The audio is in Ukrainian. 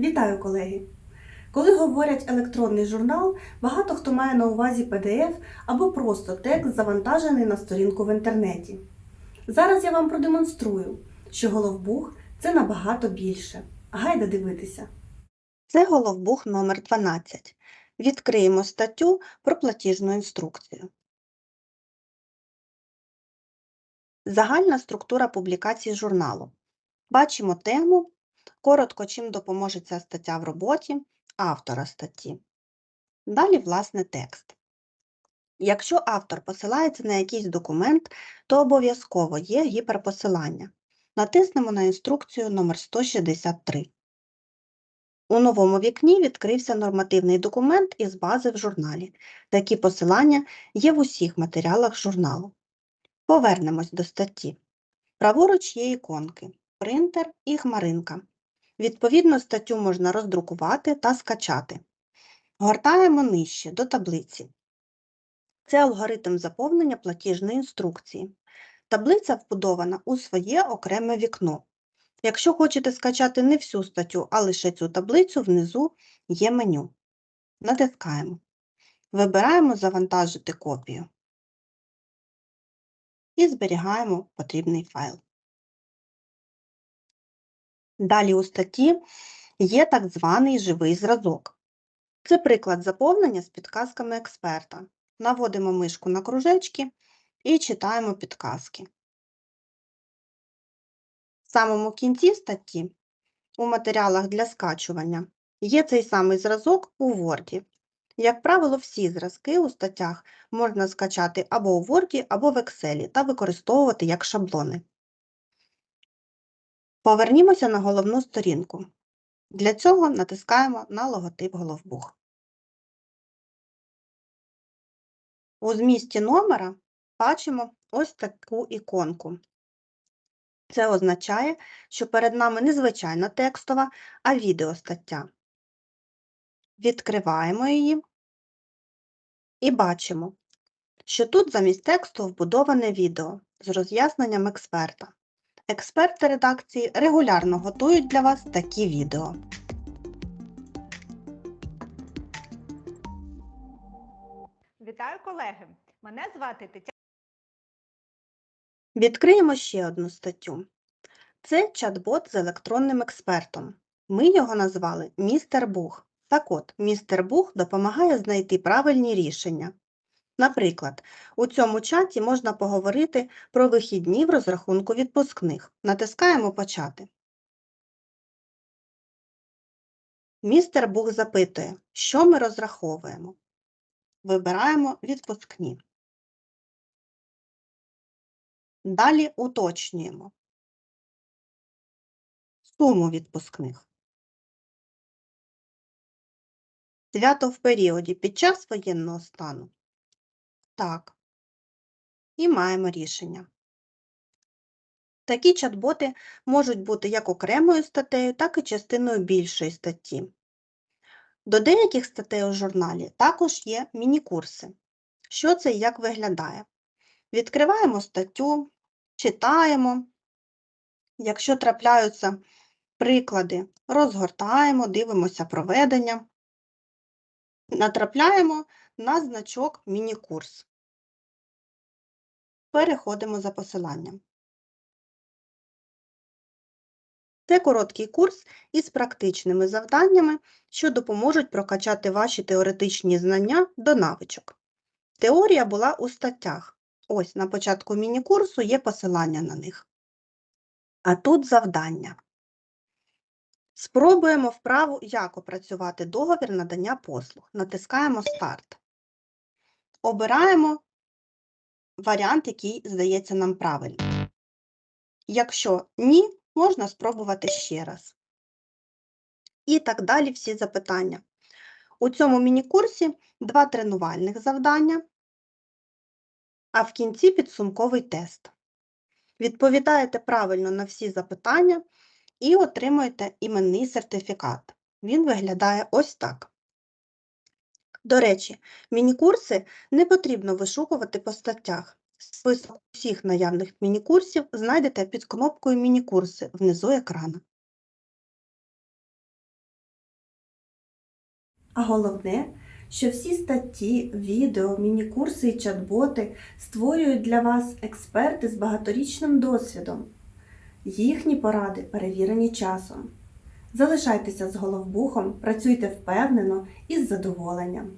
Вітаю, колеги! Коли говорять електронний журнал, багато хто має на увазі PDF або просто текст, завантажений на сторінку в інтернеті. Зараз я вам продемонструю, що головбух це набагато більше. Гайда дивитися. Це головбух номер 12. Відкриємо статтю про платіжну інструкцію. Загальна структура публікацій журналу. Бачимо тему, коротко чим допоможе ця стаття в роботі, автора статті. Далі, власне, текст. Якщо автор посилається на якийсь документ, то обов'язково є гіперпосилання. Натиснемо на інструкцію номер 163. У новому вікні відкрився нормативний документ із бази в журналі. Такі посилання є в усіх матеріалах журналу. Повернемось до статті. Праворуч є іконки принтер і хмаринка. Відповідно, статтю можна роздрукувати та скачати. Гортаємо нижче до таблиці. Це алгоритм заповнення платіжної інструкції. Таблиця вбудована у своє окреме вікно. Якщо хочете скачати не всю статтю, а лише цю таблицю, внизу є меню. Натискаємо. Вибираємо Завантажити копію і зберігаємо потрібний файл. Далі у статті є так званий живий зразок. Це приклад заповнення з підказками експерта. Наводимо мишку на кружечки і читаємо підказки. В самому кінці статті у матеріалах для скачування є цей самий зразок у Word. Як правило, всі зразки у статтях можна скачати або у Word, або в Excel та використовувати як шаблони. Повернімося на головну сторінку. Для цього натискаємо на логотип головбух. У змісті номера бачимо ось таку іконку. Це означає, що перед нами не звичайна текстова, а відеостаття. Відкриваємо її і бачимо, що тут замість тексту вбудоване відео з роз'ясненням експерта. Експерти редакції регулярно готують для вас такі відео. Вітаю, колеги! Мене звати Тетяна. Відкриємо ще одну статтю. Це чат-бот з електронним експертом. Ми його назвали Містер Бух. Так от, Містер Бух допомагає знайти правильні рішення. Наприклад, у цьому чаті можна поговорити про вихідні в розрахунку відпускних. Натискаємо Почати. Містер Бух запитує, що ми розраховуємо. Вибираємо відпускні. Далі уточнюємо суму відпускних. Свято в періоді під час воєнного стану. Так. І маємо рішення. Такі чат-боти можуть бути як окремою статтею, так і частиною більшої статті. До деяких статей у журналі також є міні-курси. Що це і як виглядає? Відкриваємо статтю, читаємо. Якщо трапляються приклади, розгортаємо, дивимося проведення. Натрапляємо на значок міні-курс. Переходимо за посиланням. Це короткий курс із практичними завданнями, що допоможуть прокачати ваші теоретичні знання до навичок. Теорія була у статтях. Ось на початку міні-курсу є посилання на них. А тут завдання. Спробуємо вправу, як опрацювати договір надання послуг. Натискаємо Старт. Обираємо варіант, який здається нам правильним. Якщо ні, можна спробувати ще раз. І так далі всі запитання. У цьому міні-курсі два тренувальних завдання, а в кінці підсумковий тест. Відповідаєте правильно на всі запитання і отримуєте іменний сертифікат. Він виглядає ось так. До речі, міні-курси не потрібно вишукувати по статтях. Список усіх наявних міні-курсів знайдете під кнопкою Міні-курси внизу екрану. А головне, що всі статті, відео, міні-курси і чат-боти створюють для вас експерти з багаторічним досвідом. Їхні поради перевірені часом. Залишайтеся з головбухом, працюйте впевнено і з задоволенням.